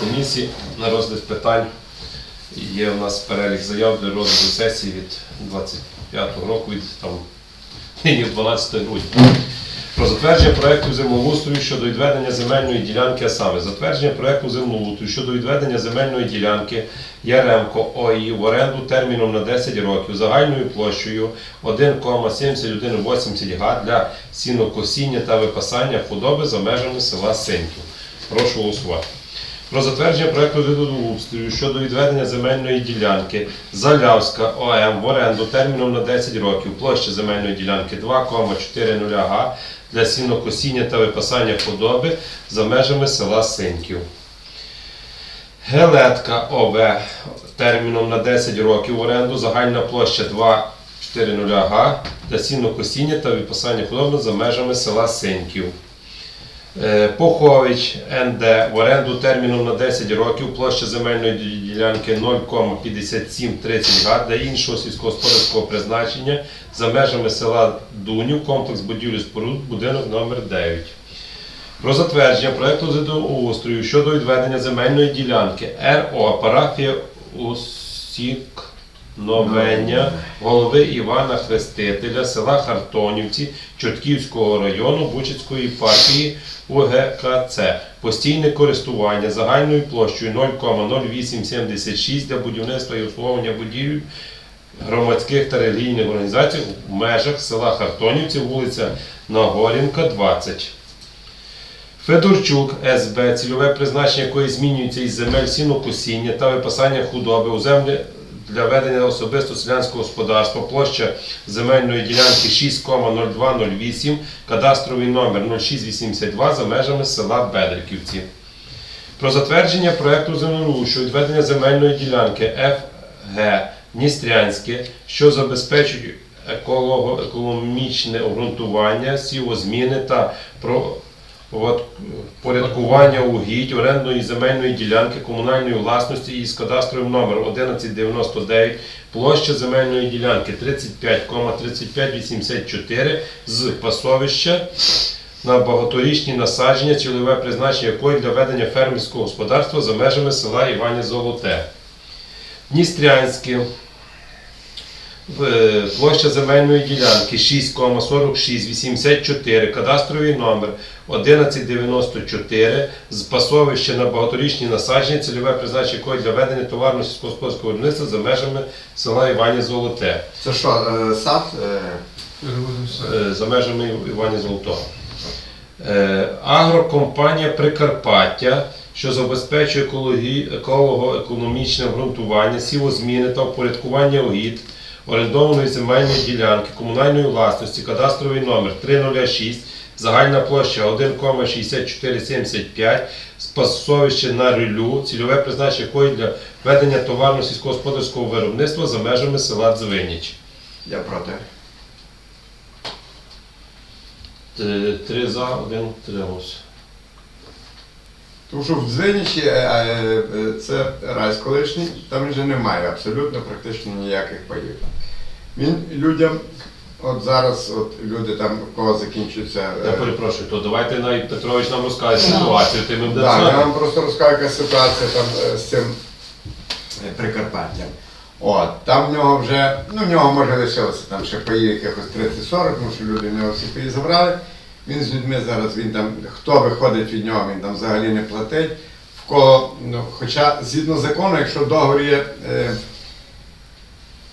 комісії на розгляд питань. Є у нас перелік заяв для розгляду сесії від 25 року, від там, нині 12 грудня. Про затвердження проекту землеустрою щодо відведення земельної ділянки, а саме затвердження проекту землеустрою щодо відведення земельної ділянки Яремко ОІ в оренду терміном на 10 років загальною площею 1,7180 га для сінокосіння та випасання худоби за межами села Синьків. Прошу голосувати. Про затвердження проекту землеустрою щодо відведення земельної ділянки Залявська ОМ в оренду терміном на 10 років. Площа земельної ділянки 2,40 га для сінокосіння та випасання худоби за межами села Синьків. Гелетка ОВ терміном на 10 років в оренду, загальна площа 2,40 га для сінокосіння та випасання худоби за межами села Синьків. Е, Пухович НД в оренду терміном на 10 років, площа земельної ділянки 0,5730 га для іншого сільськогосподарського призначення за межами села Дунів, комплекс будівлі споруд, будинок номер 9. Про затвердження проекту землеустрою щодо відведення земельної ділянки РО парафія Усікновення голови Івана Хрестителя села Хартонівці Чортківського району Бучицької партії УГКЦ. Постійне користування загальною площею 0,0876 для будівництва і обслуговування будівель громадських та релігійних організацій в межах села Хартонівці, вулиця Нагорінка, 20. Федорчук СБ, цільове призначення якої змінюється із земель сінокосіння та випасання худоби у землі для ведення особисто селянського господарства, площа земельної ділянки 6,0208, кадастровий номер 0682 за межами села Бедриківці. Про затвердження проекту землеустрою щодо відведення земельної ділянки ФГ Дністрянське, що еколого- економічне обґрунтування, сівозміни та про От, порядкування угідь орендної земельної ділянки комунальної власності із кадастровим номером 1199, площа земельної ділянки 35,3584 з пасовища на багаторічні насадження, цільове призначення якої для ведення фермерського господарства за межами села Івані Золоте. Дністрянське. Е, Площа земельної ділянки 6,4684, кадастровий номер 1194 з пасовища на багаторічні насадження, цільове призначення якої для ведення товарно сільськогосподарського виробництва за межами села Івані Золоте, Це що, е, сад? Е, за межами Івані Золотого. Е, Агрокомпанія Прикарпаття, що забезпечує екологі- еколого-економічне обґрунтування, сівозміни та впорядкування угід, орендованої земельної ділянки, комунальної власності, кадастровий номер 306, загальна площа 1,6475, спасовище на рілю, цільове призначення якої для ведення товарно сільськогосподарського виробництва за межами села Дзвиніч. я проти. Три за, один тримався. Тому що в Дзвинічі е, е, е, це райсь колишній, там вже немає абсолютно практично ніяких паїв. Він людям, от зараз от люди там, у кого закінчується. Я перепрошую, то давайте навіть Петрович нам розкаже ситуацію, ти ми будемо Да, я вам просто розкажу, яка ситуація там з цим Прикарпаттям. От, там в нього вже, ну в нього може лишилося там ще паї якихось 30-40, тому що люди в нього всі паї забрали. Він з людьми зараз, він там, хто виходить від нього, він там взагалі не платить. В кого, ну, хоча згідно закону, якщо договір є, е,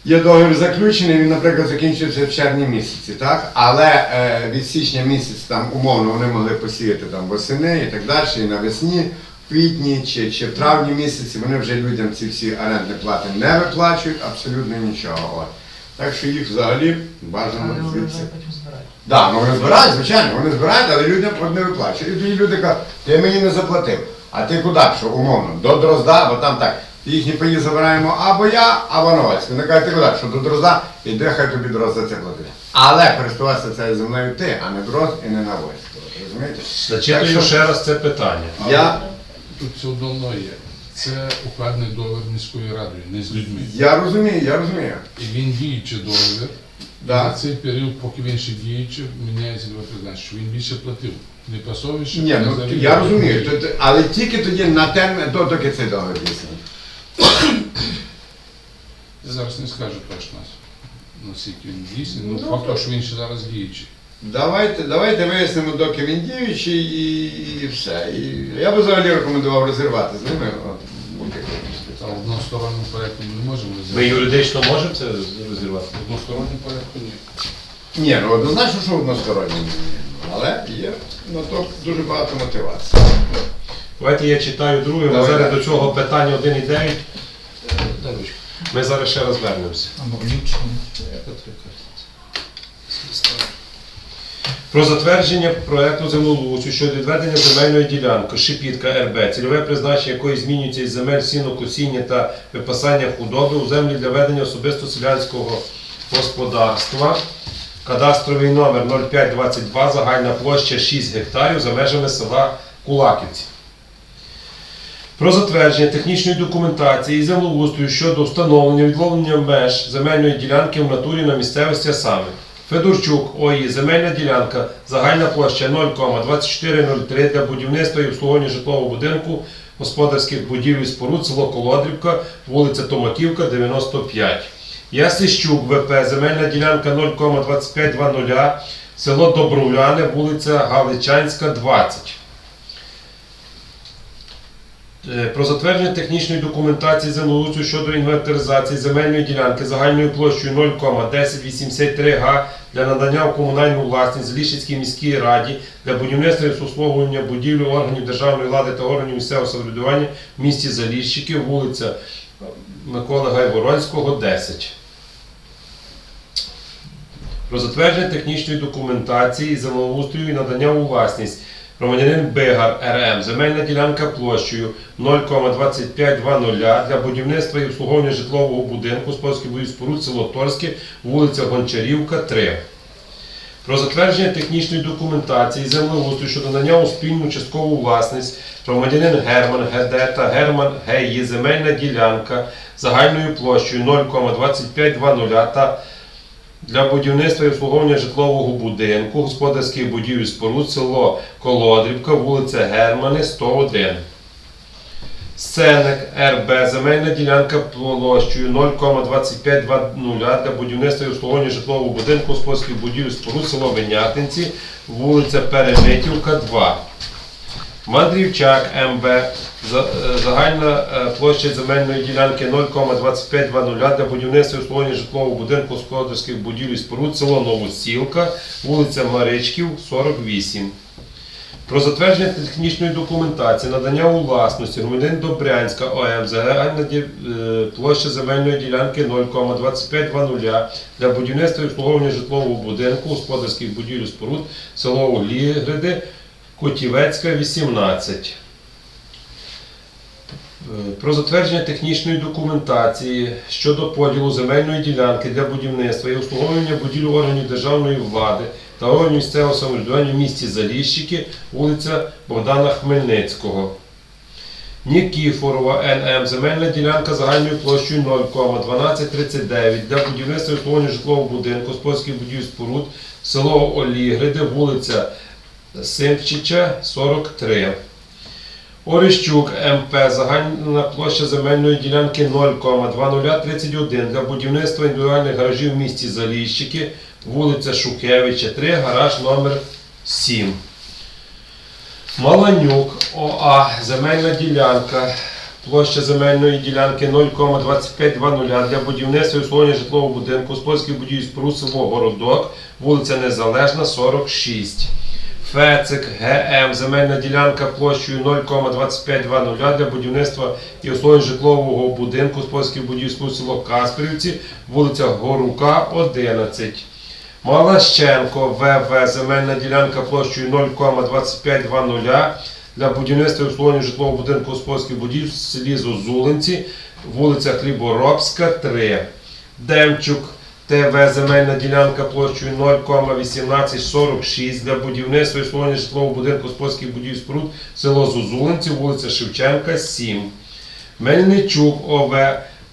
є договір заключений, він, наприклад, закінчується в червні місяці, так? Але е, від січня місяця там умовно вони могли посіяти там восени і так далі, і навесні, в квітні чи, чи в травні місяці вони вже людям ці всі орендні плати не виплачують, абсолютно нічого. Так що їх взагалі бажано звідси. Так, ну вони збирають, звичайно, вони збирають, але людям не виплачують. І тоді люди кажуть, ти мені не заплатив. А ти куди пішов, умовно? До Дрозда, бо там так. Їхні паї забираємо або я, або Новацький. Вони кажуть, ти куди пішов? До Дрозда, іди, хай тобі Дрозд за це платить. Але користуватися цією землею ти, а не Дрозд і не Новацький. Розумієте? Зачитую ще раз це питання. Я, Тут все одно є. Це укладений договір міською радою, не з людьми. я розумію, я розумію. І він діючий договір. Да. На цей період, поки він ще діючий, міняється два призначення, що він більше платив. Не пасовище, Ні, ну я розумію, то- то- але тільки тоді на термін, до доки цей договір дійсний. Я зараз не скажу точно, наскільки він дійсний, ну Ну, факт, що він ще зараз діючий. Давайте, давайте вияснимо, доки він діючий і, і все. І я би взагалі рекомендував розірвати з ними. Односторонньому порядку ми не можемо Ми розірвати. юридично можемо це розірвати? В односторонньому порядку ні. Ні, ну однозначно, що односторонній. Але є на то дуже багато мотивацій. Давайте я читаю друге, ми Давай, зараз до цього питання 1,9. Е, дай ручку. Ми зараз ще раз вернемося. Про затвердження проекту землеустрою щодо відведення земельної ділянки Шипітка РБ, цільове призначення якої змінюється із земель сінокосіння та випасання худоби у землі для ведення особисто селянського господарства. Кадастровий номер 0522, загальна площа 6 гектарів за межами села Кулаківці. Про затвердження технічної документації і землеустрою щодо встановлення відловлення меж земельної ділянки в натурі на місцевості саме. Федорчук ОІ, земельна ділянка, загальна площа 0,2403 для будівництва і обслуговування житлового будинку, господарських будівель споруд, село Колодрівка, вулиця Томаківка, 95. Ясищук ВП, земельна ділянка 0,2520, село Добровляне, вулиця Галичанська, 20. Е, Про затвердження технічної документації землеустрою щодо інвентаризації земельної ділянки загальною площею 0,1083 га для надання в комунальну власність Злішицькій міській раді для будівництва і обслуговування будівлі органів державної влади та органів місцевого самоврядування в місті Заліщики, вулиця Миколи Гайворонського, 10. Про затвердження технічної документації землеустрою і надання у власність громадянин Бигар РМ, земельна ділянка площею 0,2520 для будівництва і обслуговування житлового будинку господарських будівель споруд село Торське, вулиця Гончарівка, 3. Про затвердження технічної документації землеустрою щодо надання у спільну часткову власність громадянин Герман ГД та Герман ГІ земельна ділянка загальною площею 0,2520 та для будівництва і обслуговування житлового будинку, господарських будівель споруд, село Колодрівка, вулиця Германи, 101. Сценик РБ, земельна ділянка площею 0,2520 для будівництва і обслуговування житлового будинку, господарських будівель споруд, село Винятинці, вулиця Перемитівка, 2. Мандрівчак е, загальна е, площа земельної ділянки 0,2520 для будівництва і обслуговування житлового будинку господарських будівель і споруд, село Новосілка, вулиця Маричків, 48. Про затвердження технічної документації, надання у власності громадянин Добрянська ОМ, загальна е, площа земельної ділянки 0,2520 для будівництва і обслуговування житлового будинку, господарських будівель і споруд, село Углігриди, Котівецька, 18. Е, Про затвердження технічної документації щодо поділу земельної ділянки для будівництва і обслуговування будівель органів державної влади та органів місцевого самоврядування в місті Заліщики, вулиця Богдана Хмельницького. Нікіфорова НМ, земельна ділянка загальною площею 0,1239 для будівництва і обслуговування житлового будинку, господарських будівель споруд, село Олігриди, вулиця Симчича, 43. Орищук МП, загальна площа земельної ділянки 0,2031 для будівництва індивідуальних гаражів в місті Заліщики, вулиця Шукевича, 3, гараж номер 7. Маланюк ОА, земельна ділянка, площа земельної ділянки 0,2520 для будівництва і обслуговування житлового будинку, господарських будівель споруд село Городок, вулиця Незалежна, 46. Фецик ГМ, земельна ділянка площею 0,2520 для будівництва і обслуговування житлового будинку, господарських будівель споруд село Каспрівці, вулиця Горука, 11. Малащенко ВВ, земельна ділянка площею 0,2520 для будівництва і обслуговування житлового будинку господарських будівель в селі Зозулинці, вулиця Хліборобська, 3. Демчук ТВ, земельна ділянка площею 0,1846 для будівництва і обслуговування житлового будинку господарських будівель споруд, село Зозулинці, вулиця Шевченка, 7. Мельничук ОВ,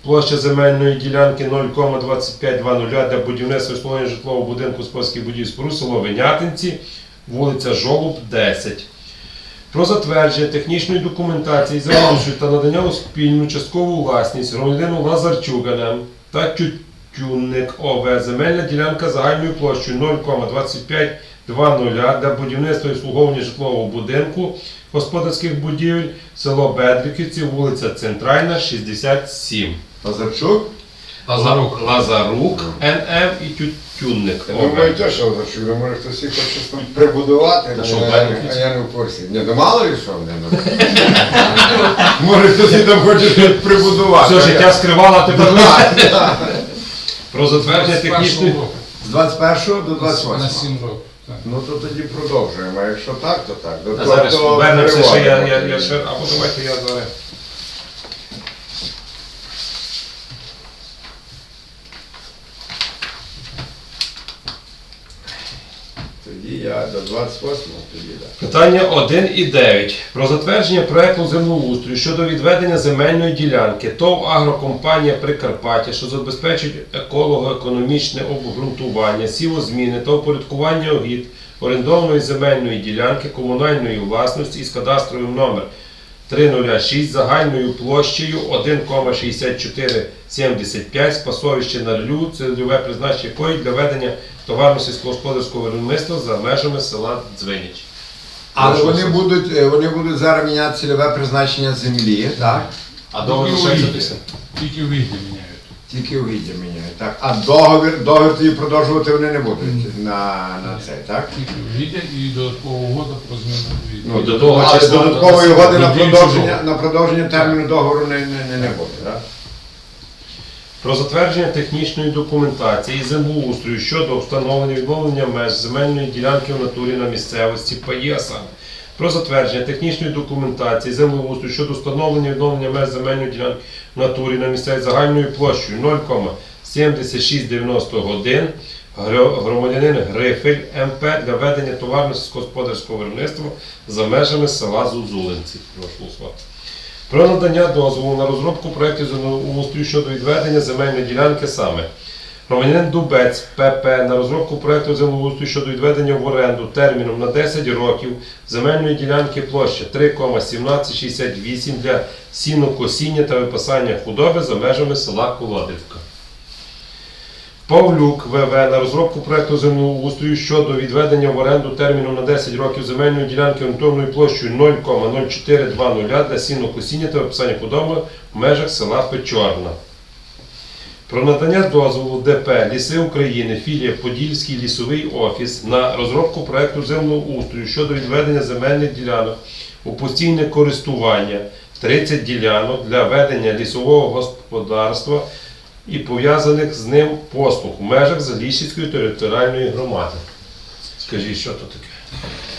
Площа земельної ділянки 0,2520 для будівництва і обслуговування житлового будинку з польських будівель споруд село Винятинці, вулиця Жолуб, 10. Про затвердження технічної документації землеустрою та надання у спільну часткову власність громадянину Лазарчуганам та Тютюнник ОВ земельна ділянка загальною площею 0,2520 для будівництва і обслуговування житлового будинку господарських будівель, село Бедриківці, вулиця Центральна, 67. Лазарчук? Лазарук. Лазарук, НМ і Тютюнник Я ОВ. думаю, теж Лазарчук, ну, може хтось їх хоче щось там прибудувати, Та а що, я- Бедриківці? а я не в курсі. Ні, ну мало ли що в мене. Може хтось їх там хоче щось прибудувати. Все життя скривала, а тепер Так, так. Про затвердження технічної. З 21 до На 28. 7 років. так. Ну то тоді продовжуємо. А якщо так, то так. До А зараз повернемося що я, я, я ще, або давайте я зараз. Тоді я до 28 тоді. Питання 1 і 9. Про затвердження проекту землеустрою щодо відведення земельної ділянки ТОВ агрокомпанія Прикарпаття, що забезпечить еколого-економічне обґрунтування, сівозміни та упорядкування угід орендованої земельної ділянки комунальної власності із кадастровим номер 306 загальною площею 1,6475 з пасовища на рлю, цільове призначення якої для ведення товарно-сільськогосподарського виробництва за межами села Дзвинич. Але Прошу, вони будуть, е, вони будуть зараз міняти цільове призначення землі, так? А довго Тільки лишається угіддя. після? Тільки вийде міняють. Тільки угіддя міняють, так? А договір, договір тоді продовжувати вони не будуть на, на цей, так? Тільки вийде і додаткова угода про зміну угіддя. Ну, до того але числа додаткової до- угоди на до продовження, на продовження терміну договору не, не, не, не буде, так? Про затвердження технічної документації землеустрою щодо встановлення відновлення меж земельної ділянки в натурі на місцевості паї, а саме про затвердження технічної документації землеустрою щодо встановлення відновлення меж земельної ділянки в натурі на місцевості загальною площею 0,7691 гро- громадянин Грифель МП для ведення товарно-сільськогосподарського виробництва за межами села Зузулинці. Прошу голосувати. Про надання дозволу на розробку проєктів землеустрою щодо відведення земельної ділянки саме. Громадянин Дубець ПП на розробку проєкту землеустрою щодо відведення в оренду терміном на 10 років земельної ділянки площа 3,1768 для сінокосіння та випасання худоби за межами села Колодівка. Павлюк ВВ на розробку проекту землеустрою щодо відведення в оренду терміном на 10 років земельної ділянки орієнтовною площею 0,0420 для сінокосіння та виписання худоби в межах села Печорна. Про надання дозволу ДП Ліси України, філія Подільський лісовий офіс на розробку проекту землеустрою щодо відведення земельних ділянок у постійне користування 30 ділянок для ведення лісового господарства і пов'язаних з ним послуг в межах Заліщицької територіальної громади. Скажіть, що то таке?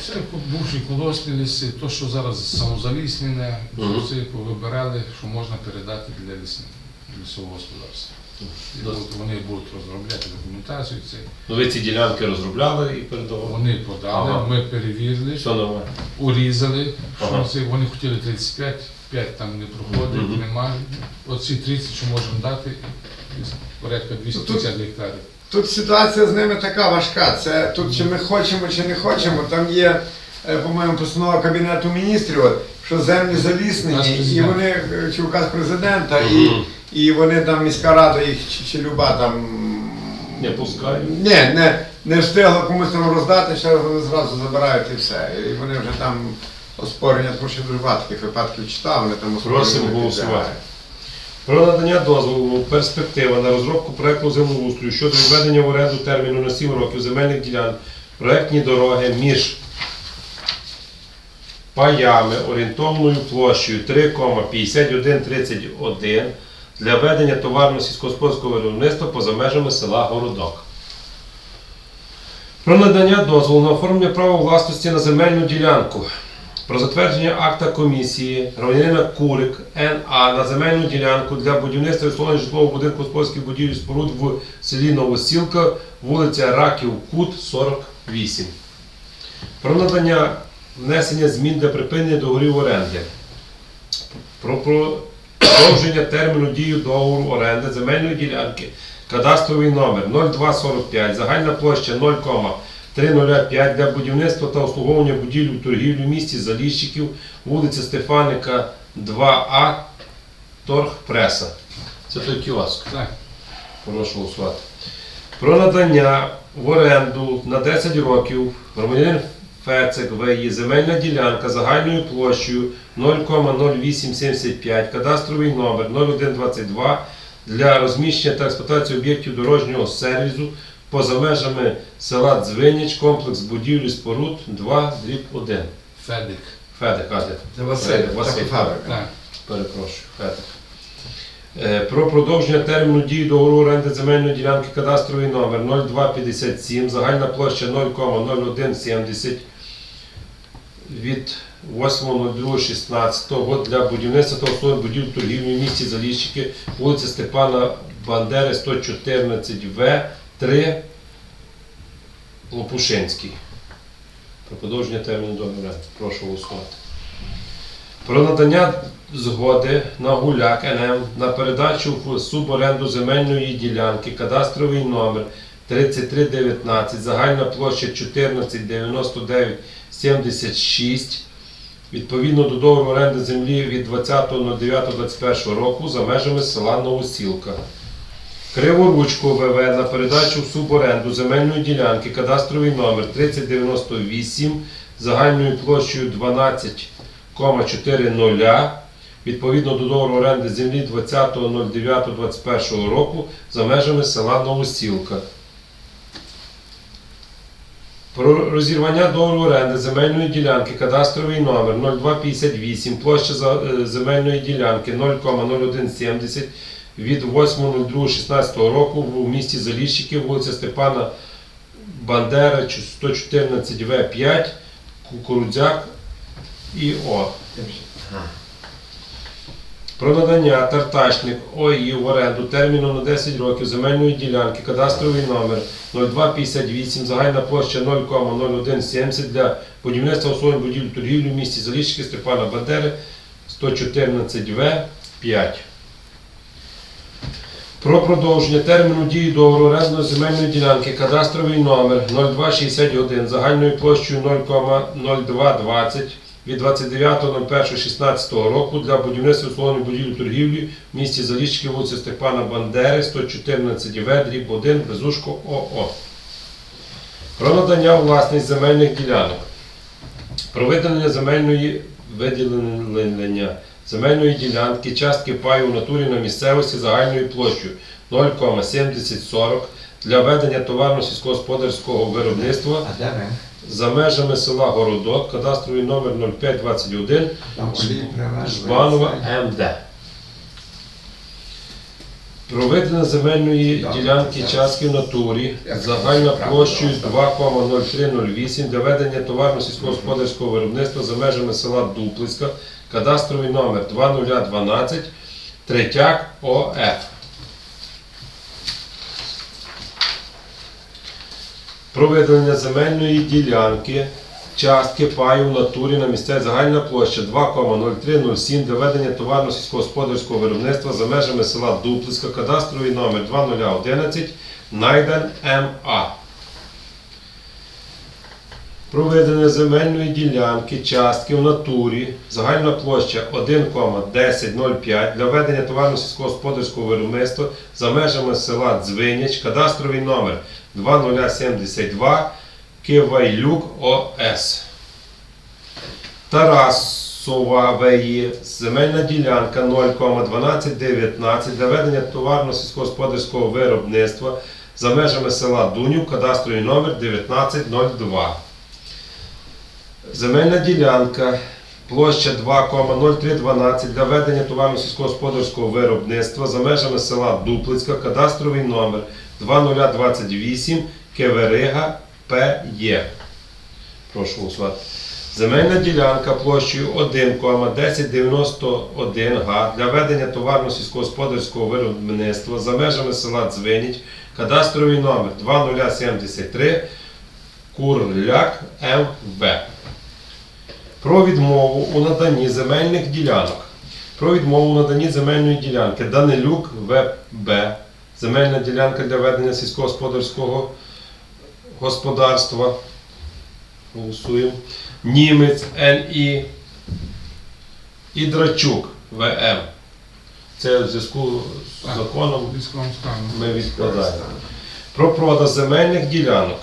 Це бувші колосні ліси, то, що зараз самозаліснене, Мгм. це повибирали, що можна передати для лісни- лісового господарства. І. Вони будуть розробляти документацію. Це. Ну, ви ці ділянки розробляли і передавали? Вони подали, Ага. ми перевірили, Що урізали, що Ага. це, вони хотіли 35, 5 там не проходить, Мгм. немає. Оці 30, що можемо дати, порядка 250 гектарів. Тут ситуація з ними така важка. Це тут чи ми хочемо, чи не хочемо. Там є, е, по-моєму, постанова Кабінету міністрів, що землі заліснені, і вони, е, чи указ президента, і, і вони там міська рада їх чи, чи люба там. Не пускають? Ні, не, не встигла комусь там роздати, ще вони зразу забирають і все. І вони вже там оспорення, тому що дуже багато таких випадків читав, вони там оспорення Просимо голосувати. Про надання дозволу перспектива на розробку проекту землеустрою щодо відведення в оренду терміну на 7 років земельних ділянок, проектні дороги між паями орієнтовною площею 3,5131 для ведення товарно-сільськогосподарського виробництва поза межами села Городок. Про надання дозволу на оформлення права власності на земельну ділянку. Про затвердження акта комісії громадянина Курик НА на земельну ділянку для будівництва і житлового будинку господарських будівель і споруд в селі Новосілка, вулиця Раків Кут, 48. Про надання внесення змін для припинення договорів оренди. Про, про Продовження терміну дії договору оренди земельної ділянки. Кадастровий номер 0245, загальна площа 0,305 для будівництва та обслуговування будівлі торгівлі в місті Заліщиків, вулиця Стефаника 2А, Торгпреса. Це той кіоск. Так. Прошу голосувати. Про надання в оренду на 10 років громадянин Фецик ВІ земельна ділянка загальною площею 0,0875, кадастровий номер 0122 для розміщення та експлуатації об'єктів дорожнього сервізу поза межами села Дзвиніч, комплекс будівлі споруд 2 дріб 1. Федик. Федик, а де? Це Василь, Василь. так, Перепрошую, Федик. Е, Про продовження терміну дії договору оренди земельної ділянки кадастровий номер 0257, загальна площа 0,0170 від 8.02.16 для будівництва та обслуговування будівель торгівлі в місті Заліщики, вулиця Степана Бандери, 114В, 3, Лопушинський. Про продовження терміну договору. Прошу голосувати. Про надання згоди на гуляк НМ на передачу в суборенду земельної ділянки, кадастровий номер 3319, загальна площа 149976, відповідно до договору оренди землі від 20.09.21 року за межами села Новосілка. Криворучко ВВ на передачу в суборенду земельної ділянки, кадастровий номер 3098, загальною площею 12,40 відповідно до договору оренди землі 20.09.21 року за межами села Новосілка. Про розірвання договору оренди земельної ділянки, кадастровий номер 0258, площа е, земельної ділянки 0,0170 від 8.02.16 року в місті Заліщики, вулиця Степана Бандери, 114 В5, Кукурудзяк і О. Про надання Тарташник ОІ в оренду терміну на 10 років земельної ділянки, кадастровий номер 0258, загальна площа 0,0170 для будівництва особливих будівель торгівлі в місті Заліщики Степана Бандери 114 В 5. Про продовження терміну дії договору орендної земельної ділянки, кадастровий номер 0261 загальною площею 0,0220 від 29.01.16 року для будівництва условної будівлі торгівлі в місті Заліщики, вулиця Степана Бандери, 114 В, дріб 1, Безушко ОО. Про надання власність земельних ділянок. Про виділення земельної виділення земельної ділянки, частки паю в натурі на місцевості загальною площею 0,7040 для ведення товарно-сільськогосподарського виробництва за межами села Городок, кадастровий номер 0521, Там. Жбанова МД. Проведення земельної ділянки частки в натурі загальна площею 2,0308 для ведення товарно-сільськогосподарського виробництва за межами села Дуплицька, кадастровий номер 2012, Третяк ОФ. Проведення земельної ділянки частки паю в натурі на місцеві загальна площа 2,0307 для ведення товарно-сільськогосподарського виробництва за межами села Дуплицька, кадастровий номер 2011, Найден МА. Проведення земельної ділянки частки в натурі загальна площа 1,1005 для ведення товарно-сільськогосподарського виробництва за межами села Дзвиніч, кадастровий номер 2072 Кивайлюк ОС. Тарасова ВІ, земельна ділянка 0,1219 для ведення товарно-сільськогосподарського виробництва за межами села Дунів, кадастровий номер 1902. Земельна ділянка площа 2,0312 для ведення товарно-сільськогосподарського виробництва за межами села Дуплицька, кадастровий номер 2028 Кеверига ПЄ. Прошу голосувати. Земельна ділянка площею 1,1091 га для ведення товарно-сільськогосподарського виробництва за межами села Дзвеніть, кадастровий номер 2073 Курляк МВ. Про відмову у наданні земельних ділянок про відмову у наданні земельної ділянки Данилюк ВБ. Земельна ділянка для ведення сільськогосподарського господарства. Голосуємо. Німець НІ. І Драчук ВМ. Це в зв'язку з законом ми відкладаємо. Про продаж земельних ділянок.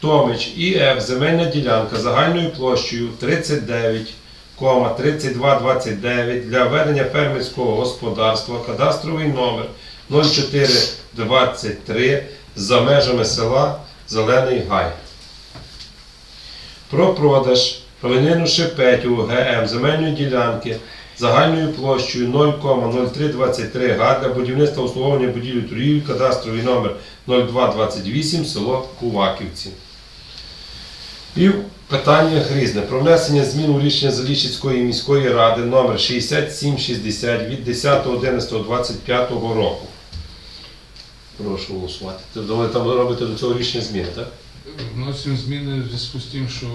Томич ІФ земельна ділянка загальною площею 39,3229 для ведення фермерського господарства, кадастровий номер 0423 за межами села Зелений Гай. Про продаж Павлинину Шепетю ГМ земельної ділянки загальною площею 0,0323 га для будівництва обслуговування будівлі торгівлі, кадастровий номер 0228, село Куваківці. І в питаннях різне. Про внесення змін у рішення Заліщицької міської ради номер 6760 від 10.11.25 року. Прошу голосувати. Ти думали, там робите до цього рішення зміни, так? Вносимо зміни в зв'язку з тим, що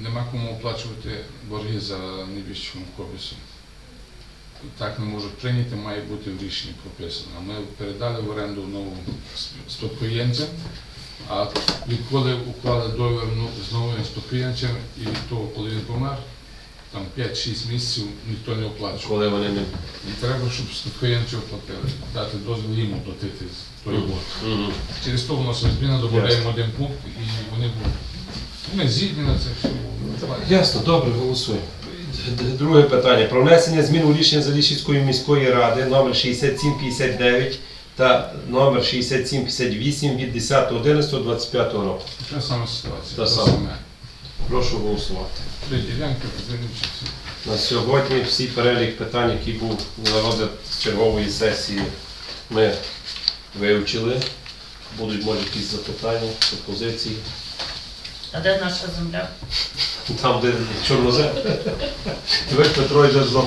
нема кому оплачувати борги за невіщим копісом. Так не можуть прийняти, має бути в рішенні прописано. Ми передали в оренду новому спадкоємцям, а відколи уклали договір ну, з новим спадкоємцем і від того, коли він помер, там 5-6 місяців ніхто не оплачував. Коли вони не. І треба, щоб спадкоємці оплатили, дати дозвіл їм оплатити з той борг. Мгм. Через то воно собі зміна додаємо один пункт і вони будуть. Ми згідні на це все. Ясно, добре, голосуємо. Друге питання. Про внесення змін у рішення Заліщицької міської ради номер 6759 та номер 6758 від 10.11.25 року. Така сама ситуація. Та сама. Прошу голосувати. Три ділянки, подивимося. На сьогодні всі перелік питань, які був на розгляд чергової сесії, ми вивчили. Будуть, може, якісь запитання, пропозиції. А де наша земля? Там, де чорнозем. Ви, Петро, йдеш за